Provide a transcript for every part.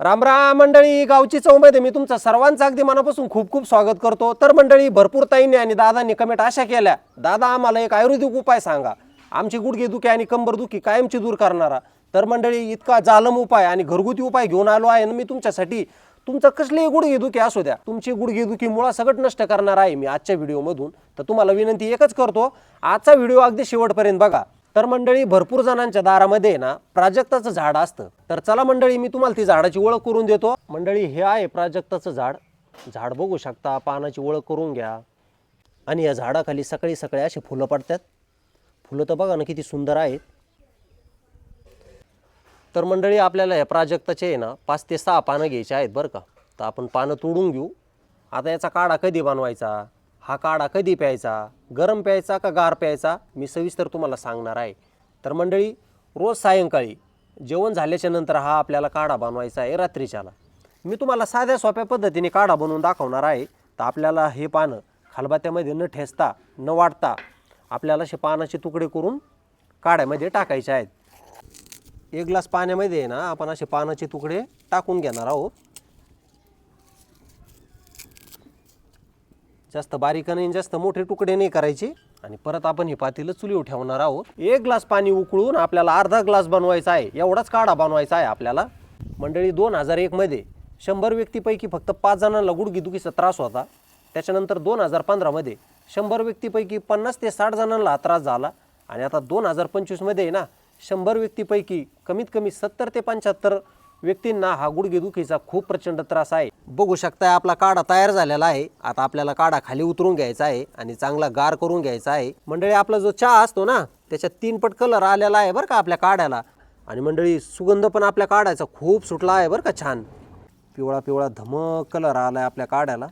राम राम मंडळी गावची चौमध्ये मी तुमचं सर्वांचं अगदी मनापासून खूप खूप स्वागत करतो. तर मंडळी भरपूर ताईंनी आणि दादांनी कमेंट अशा केल्या दादा आम्हाला एक आयुर्वेदिक उपाय सांगा. आमची गुडघे दुखी आणि कंबर दुखी कायमची दूर करणारा. तर मंडळी इतका जालम उपाय आणि घरगुती उपाय घेऊन आलो आहे आणि मी तुमच्यासाठी तुमचं कसलीही गुडघे दुखी असू द्या. तुमची गुडघे दुखी नष्ट करणार आहे मी आजच्या व्हिडिओमधून तर तुम्हाला विनंती एकच करतो आजचा व्हिडिओ अगदी शेवटपर्यंत बघा. तर मंडळी भरपूर जणांच्या दारामध्ये आहे ना प्राजक्ताचं झाड असतं. तर चला मंडळी मी तुम्हाला ती झाडाची ओळख करून देतो. मंडळी हे आहे प्राजक्ताचं झाड. झाड बघू शकता पानाची ओळख करून घ्या. आणि या झाडाखाली सकाळी सकाळी असे फुलं पडतात. फुलं तर बघा ना किती सुंदर आहेत. तर मंडळी आपल्याला या प्राजक्ताचे आहे ना पाच ते सहा पानं घ्यायचे आहेत बरं का. तर आपण पानं तोडून घेऊ. आता याचा काढा कधी बनवायचा? हा काढा कधी प्यायचा? गरम प्यायचा का गार प्यायचा? मी सविस्तर तुम्हाला सांगणार आहे. तर मंडळी रोज सायंकाळी जेवण झाल्याच्यानंतर हा आपल्याला काढा बनवायचा आहे रात्रीच्याला. मी तुम्हाला साध्या सोप्या पद्धतीने काढा बनवून दाखवणार आहे. तर आपल्याला हे पानं खलबात्यामध्ये न ठेचता न वाटता आपल्याला असे पानाचे तुकडे करून काढ्यामध्ये टाकायचे आहेत. एक ग्लास पाण्यामध्ये आहे ना आपण असे पानाचे तुकडे टाकून घेणार आहोत. जास्त बारीक नाही जास्त मोठे तुकडे नाही करायचे. आणि परत आपण हे पातेलं चुलीवर ठेवणार आहोत. एक ग्लास पाणी उकळून आपल्याला अर्धा ग्लास बनवायचा आहे. एवढाच काढा बनवायचा आहे आपल्याला. मंडळी दोन हजार एकमध्ये शंभर व्यक्तीपैकी फक्त पाच जणांना गुडघेदुखीचा त्रास होता. त्याच्यानंतर दोन हजार पंधरामध्ये शंभर व्यक्तीपैकी पन्नास ते साठ जणांना त्रास झाला. आणि आता दोन हजार पंचवीसमध्ये आहे ना शंभर व्यक्तीपैकी कमीत कमी सत्तर ते पंच्याहत्तर व्यक्तींना हा गुडघेदुखीचा खूप प्रचंड त्रास आहे. बघू शकताय आपला काढा तयार झालेला आहे. आता आपल्याला काढा खाली उतरून घ्यायचा आहे आणि चांगला गार करून घ्यायचा आहे. मंडळी आपला जो चहा असतो ना त्याच्यात तीन पट कलर आलेला आहे बरं का आपल्या काढ्याला. आणि मंडळी सुगंध पण आपल्या काढायचा खूप सुटला आहे बरं का छान. पिवळा पिवळा धमक कलर आला आहे आपल्या काढ्याला.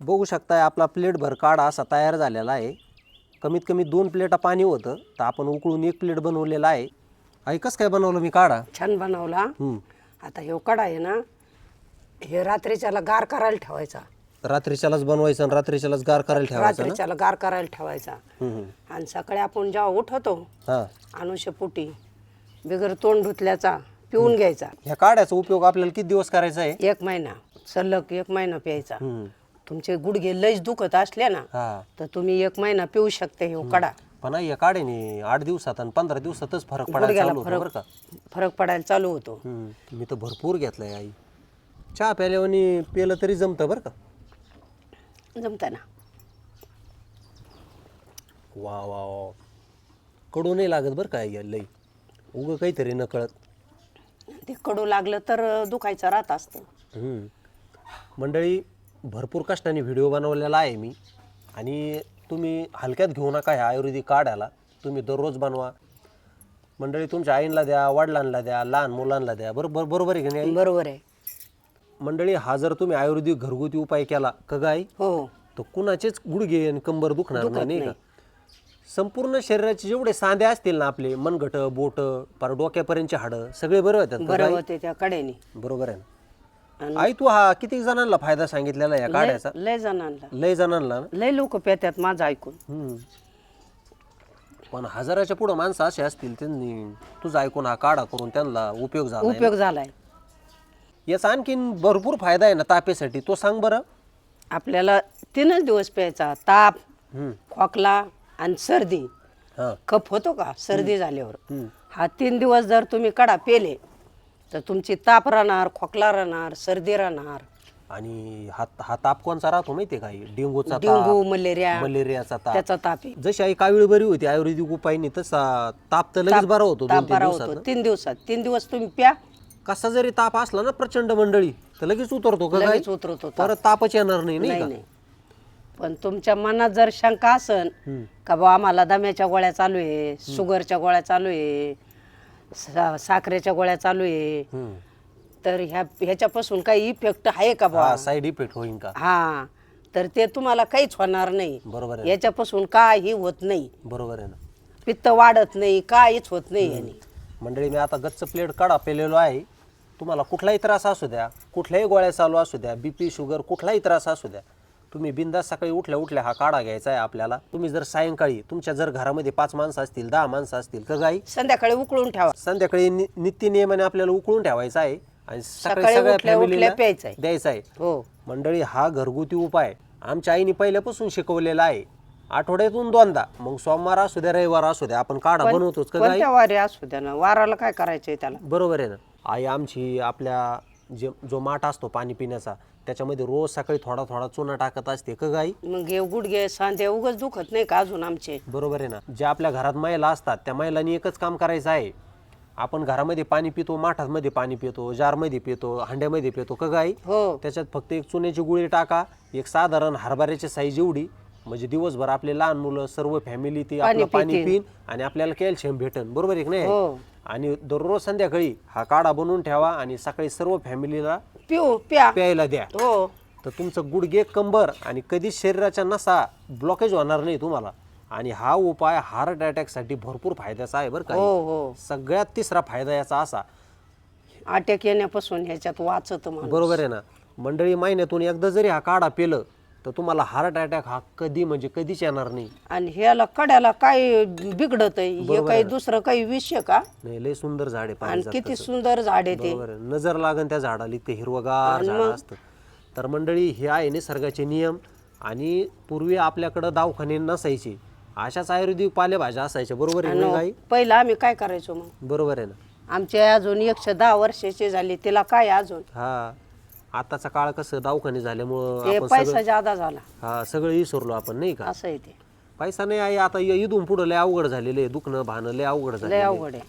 बघू शकताय आपला प्लेटभर काढा असा तयार झालेला आहे. कमीत कमी दोन प्लेटा पाणी होतं तर आपण उकळून एक प्लेट बनवलेला आहे. ऐकच काय बनवलं मी काढा? छान बनवला. हम्म. आता हे कडा आहे ना हे रात्रीच्याला गार करायला ठेवायचा. रात्रीच्यालाच बनवायचं आणि रात्रीच्यालाच गार करायला ठेवायचं ना? रात्रीच्याला गार करायला ठेवायचा. हम्म, हम्म. आणि सकाळी आपण जेव्हा उठवतो हा. अनुष्यपोटी बिगर तोंड धुतल्याचा पिऊन घ्यायचा. ह्या काढ्याचा उपयोग आपल्याला किती दिवस करायचा आहे? एक महिना. सलग एक महिना प्यायचा. हम्म. तुमचे गुडघे लईच दुखत असले ना हा. तर तुम्ही एक महिना पिऊ शकते हे कडा पण या काढ्याने आठ दिवसात आणि पंधरा दिवसातच फरक पडायला गुडघ्याला चालू होतो बरं का. फरक पडायला चालू होतो. हम्म. मी तर भरपूर घेतलाय आई. चहा प्याल्यावानी पेलं तरी जमतं बरं का? जमता ना. वा वा वा. कडू नाही लागत बरं काय लई? उगं काहीतरी न कळत ते कडू लागलं तर दुखायचं राहत असतं. हम्म. मंडळी भरपूर कष्टाने व्हिडिओ बनवलेला आहे मी. आणि तुम्ही हलक्यात घेऊ नका ह्या आयुर्वेदिक काढायला. तुम्ही दररोज बनवा. मंडळी तुमच्या आईला द्या वडिलांना द्या लहान मुलांना द्या. बरोबर बरोबर आहे की नाही? बरोबर आहे. मंडळी हा जर तुम्ही आयुर्वेदिक घरगुती उपाय केला का गाई हो. तर कुणाचेच गुडघे आणि कंबर दुखणार नाही नाही का? संपूर्ण शरीराचे जेवढे सांधे असतील ना आपले मनगट बोट पार डोक्यापर्यंतचे हाडं सगळे बरे होतात का बरं गाई? होते त्या कडेने. बरोबर आहे ना? आई तू हा किती जणांना फायदा सांगितलेला या काढायचा? लय जणांना. लय जणांना ना? लय लोक पेत्यात माझं ऐकून. हम्म. पण हजाराच्या पुढं माणसं असे असतील त्यांनी तुझा ऐकून हा काढा करून त्यांना उपयोग झाला उपयोग झालाय. याचा आणखीन भरपूर फायदा आहे ना तापेसाठी तो सांग बरं. आपल्याला तीनच दिवस प्यायचा ताप हम्म. खोकला आणि सर्दी. हा. कफ होतो का? सर्दी झाल्यावर. हा तीन दिवस जर तुम्ही कडा पेले तर तुमची ताप राहणार खोकला राहणार सर्दी राहणार. आणि हा हा ताप कोणचा राहतो माहितीये का? डेंगूचा डेंगू ताप मलेरिया मलेरियाचा ताप. त्याचा ताप आहे. जशी आई कावीळ बरी होती आयुर्वेदिक उपायनी तसा ताप तर लगेच बरा होतो दोन तीन बरा दिवसात तीन दिवसात. तीन दिवस तुम्ही प्या. कसा जरी ताप असला ना प्रचंड मंडळी तर लगेच उतरतो का लगेच? उतरतो ताप. परत तापच येणार नाही नाही नाही का? नाही. पण तुमच्या मनात जर शंका असन हम्म. का बा आम्हाला दम्याच्या गोळ्या चालू आहे शुगरच्या गोळ्या चालू आहे सा- साखरेच्या गोळ्या चालू आहे. हम्म. तर ह्या ह्याच्यापासून काही इफेक्ट आहे का बा हा साईड इफेक्ट होईन का? हा. तर ते तुम्हाला काहीच होणार नाही. बरोबर आहे. याच्यापासून काही होत नाही. बरोबर आहे ना. पित्त वाढत नाही काहीच होत नाही याने. मंडळी मी आता गच्च प्लेट काढा पेलेलो आहे. तुम्हाला कुठलाही त्रास असू द्या कुठल्याही गोळ्या चालू असू द्या बीपी शुगर कुठलाही त्रास असू द्या तुम्ही बिंदास सकाळी उठल्या उठल्या हा काढा घ्यायचा आहे आपल्याला. तुम्ही जर सायंकाळी तुमच्या जर घरामध्ये पाच माणसं असतील दहा माणसं असतील का गाई? संध्याकाळी उकळून ठेवा. संध्याकाळी नि- नित्य नियमाने आपल्याला उकळून ठेवायचा आहे आणि सकाळी सकाळी सगळ्या उठल्या- फॅमिलीला उठल्या प्यायचं आहे. द्यायचा आहे. हो. मंडळी हा घरगुती उपाय आमच्या आईने पहिल्यापासून शिकवलेला आहे. आठवड्यातून दोनदा. मग सोमवार असू द्या रविवार असू द्या आपण काढा बनवतोच का गाई? कोणत्या वारी असू द्या ना वाराला काय करायचंय त्याला? बरोबर आहे ना. आई आमची आपल्या जे जो माठ असतो पाणी पिण्याचा त्याच्यामध्ये रोज सकाळी थोडा थोडा चुना टाकत असते का गाई? मग हे गुडघे सांधे उगच दुखत नाही का अजून आमचे? बरोबर आहे ना. ज्या आपल्या घरात महिला असतात त्या महिलांनी एकच काम करायचं आहे. आपण घरामध्ये पाणी पितो माठामध्ये पाणी पितो जारमध्ये पितो हांड्यामध्ये पितो का गाई? हो. त्याच्यात फक्त एक चुन्याची गुळी टाका एक साधारण हरभऱ्याची साईज एवढी म्हणजे दिवसभर आपले लहान मुलं सर्व फॅमिली ती आपलं पाणी. पिन आणि आपल्याला कॅल्शियम भेटन. बरोबर आहे की नाही? हो. आणि दररोज संध्याकाळी हा काढा बनवून ठेवा आणि सकाळी सर्व फॅमिलीला पिऊ प्या. प्यायला द्या. हो. तर तुमचं गुडघे कंबर आणि कधीच शरीराच्या नसा ब्लॉकेज होणार नाही तुम्हाला. आणि हा उपाय हार्ट अटॅकसाठी भरपूर फायद्याचा आहे बरं का. हो हो. सगळ्यात तिसरा फायदा याचा असा. अटॅक येण्यापासून ह्याच्यात वाचत माणूस. बरोबर आहे ना. मंडळी महिन्यातून एकदा जरी हा काढा पेलं तर तुम्हाला हार्ट अटॅक हा कधी म्हणजे कधीच येणार नाही. आणि ह्याला कड्याला काय बिघडत हे काही दुसरं काही विषय का? नाही लय सुंदर झाड आहे आणि पाहिजे किती सुंदर झाड आहे ते. बरोबर आहे. नजर लागन त्या झाडाला इतकं हिरवगार झाड असतं तर मंडळी हे आहे निसर्गाचे नियम. आणि पूर्वी आपल्याकडं दवाखाने नसायचे. अशाच आयुर्वेदिक पालेभाज्या असायच्या. बरोबर आहे ना पहिलं आम्ही काय करायचो मग? बरोबर आहे ना. आमचे अजून एकशे दहा वर्षाचे झाले. तिला काय अजून? हा. आताचा काळ कसं दवाखाने झाल्यामुळं ते आपण पैसा जादा झाला. हा सगळं विसरलो आपण नाही का? असं आहे ते. पैसा नाही आहे आता इ- इथून पुढं लय अवघड झालेलं आहे दुखणं भाणं लय अवघड लय झालं अवघड आहे.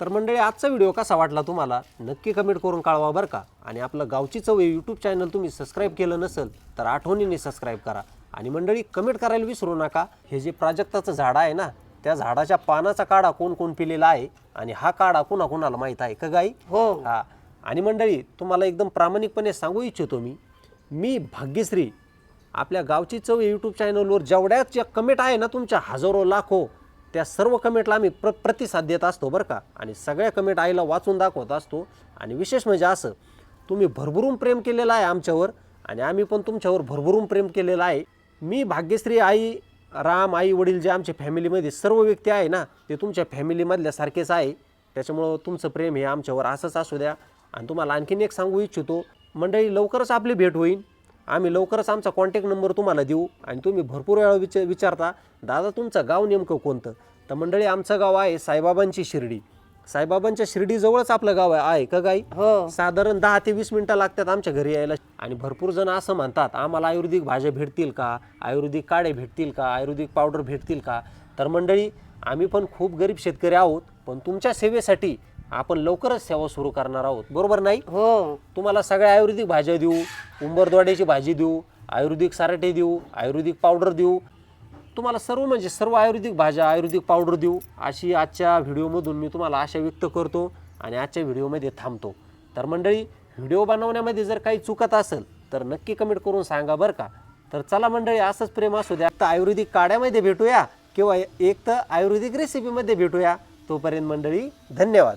तर मंडळी आजचा व्हिडिओ कसा वाटला तुम्हाला? नक्की कमेंट करून कळवा बरं का. आणि आपलं गावची चव यूट्यूब चॅनल तुम्ही सबस्क्राईब केलं नसेल तर आठवणीने सबस्क्राईब करा. आणि मंडळी कमेंट करायला विसरू नका. हे जे प्राजक्ताचं झाड आहे ना त्या झाडाच्या पानाचा काढा कोण कोण पिलेला आहे? आणि हा काढा कुणा कुणाला माहीत आहे का गाई? हो. हा. आणि मंडळी तुम्हाला एकदम प्रामाणिकपणे सांगू इच्छितो मी मी भाग्यश्री आपल्या गावची चव यूट्यूब चॅनलवर जेवढ्या ज्या कमेंट आहे ना तुमच्या हजारो लाखो त्या सर्व कमेंटला आम्ही प्र प्रतिसाद देत असतो बरं का. आणि सगळ्या कमेंट आईला वाचून दाखवत असतो. आणि विशेष म्हणजे असं तुम्ही भरभरून प्रेम केलेलं आहे आमच्यावर आणि आम्ही पण तुमच्यावर भरभरून प्रेम केलेलं आहे. मी भाग्यश्री आई राम आई वडील जे आमच्या फॅमिलीमध्ये सर्व व्यक्ती आहे ना ते तुमच्या फॅमिलीमधल्या सारखेच आहे. त्याच्यामुळं तुमचं प्रेम हे आमच्यावर असंच असू द्या. आणि तुम्हाला आणखीन एक सांगू इच्छितो मंडळी लवकरच आपली भेट होईल आम्ही लवकरच आमचा कॉन्टॅक्ट नंबर तुम्हाला देऊ आणि तुम्ही भरपूर वेळा विचार विचारता दादा तुमचं गाव नेमकं कोणतं? तर मंडळी आमचं गाव आहे साईबाबांची शिर्डी. साईबाबांच्या शिर्डीजवळच आपलं गाव आहे आहे का गाई? हो. साधारण दहा ते वीस मिनिटं लागतात आमच्या घरी यायला. आणि भरपूर जण असं म्हणतात आम्हाला आयुर्वेदिक भाज्या भेटतील का? आयुर्वेदिक काढे भेटतील का? आयुर्वेदिक पावडर भेटतील का? तर मंडळी आम्ही पण खूप गरीब शेतकरी आहोत पण तुमच्या सेवेसाठी आपण लवकरच सेवा सुरू करणार आहोत. बरोबर नाही? हो. तुम्हाला सगळ्या आयुर्वेदिक भाज्या देऊ उंबरदोड्याची भाजी देऊ आयुर्वेदिक सारटे देऊ आयुर्वेदिक पावडर देऊ. तुम्हाला सर्व म्हणजे सर्व आयुर्वेदिक भाज्या आयुर्वेदिक पावडर देऊ अशी आजच्या व्हिडिओमधून मी तुम्हाला आशा व्यक्त करतो आणि आजच्या व्हिडिओमध्ये थांबतो. तर मंडळी व्हिडिओ बनवण्यामध्ये जर काही चुकत असेल तर नक्की कमेंट करून सांगा बरं का. तर चला मंडळी असंच प्रेम असू द्या. तर आयुर्वेदिक काड्यामध्ये भेटूया किंवा एक तर आयुर्वेदिक रेसिपीमध्ये भेटूया. तोपर्यंत मंडळी धन्यवाद.